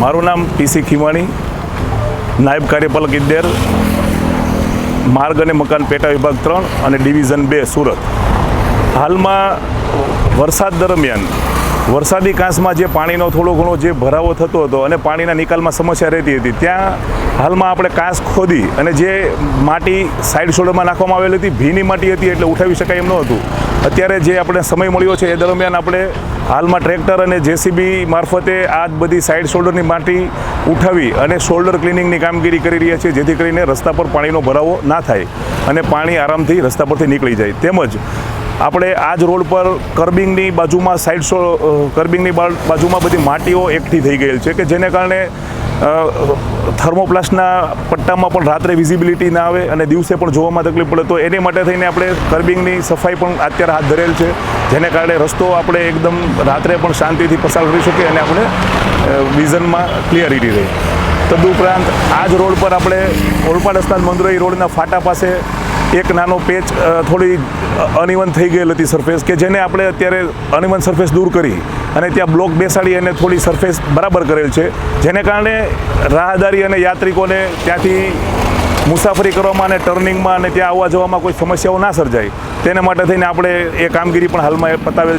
મારું નામ પીસી ખીમાણી, નાયબ કાર્યપાલક ઇજનેર માર્ગ અને મકાન પેટા વિભાગ ત્રણ અને ડિવિઝન બે, સુરત. હાલમાં વરસાદ દરમિયાન, વરસાદી કાંસમાં જે પાણીનો થોડો ઘણો જે ભરાવો થતો હતો અને પાણીના નિકાલમાં સમસ્યા રહેતી હતી, ત્યાં હાલમાં આપણે કાંસ ખોદી અને જે માટી સાઈડ શોલ્ડરમાં નાખવામાં આવેલી હતી, ભીની માટી હતી એટલે ઉઠાવી શકાય એમ ન હતું. અત્યારે જે આપણે સમય મળ્યો છે, એ દરમિયાન આપણે હાલમાં ટ્રેક્ટર અને જેસીબી મારફતે આ બધી સાઈડ શોલ્ડરની માટી ઉઠાવી અને શોલ્ડર ક્લિનિંગની કામગીરી કરી રહ્યા છીએ, જેથી કરીને રસ્તા પર પાણીનો ભરાવો ના થાય અને પાણી આરામથી રસ્તા પરથી નીકળી જાય. તેમજ આપણે આ જ રોડ પર કર્બિંગની બાજુમાં સાઈડ શો કર્બિંગની બાજુમાં બધી માટીઓ એકઠી થઈ ગયેલ છે, કે જેને કારણે થર્મોપ્લાસ્ટના પટ્ટામાં પણ રાત્રે વિઝિબિલિટી ના આવે અને દિવસે પણ જોવામાં તકલીફ પડે, તો એને માટે થઈને આપણે કર્બિંગની સફાઈ પણ અત્યારે હાથ ધરેલ છે, જેને કારણે રસ્તો આપણે એકદમ રાત્રે પણ શાંતિથી પસાર કરી શકીએ અને આપણે વિઝનમાં ક્લિયરિટી રહે. તદુપરાંત આ જ રોડ પર આપણે ઓલપાડ અસ્તાન મંદુરાઈ રોડના ફાટા પાસે એક નાનો પેચ થોડી અનિવન થઈ ગયેલ હતી સરફેસ કે જેને આપણે અત્યારે અનિવન સરફેસ દૂર કરી અને ત્યાં બ્લોક બેસાડી અને થોડી સરફેસ બરાબર કરેલ છે. જેને કારણે રાહદારી અને યાત્રિકોને ત્યાંથી મુસાફરી કરવામાં અને ટર્નિંગમાં અને ત્યાં આવવા જવામાં કોઈ સમસ્યાઓ ના સર્જાય. તેને માટે થઈને આપણે એ કામગીરી પણ હાલમાં પતાવેલ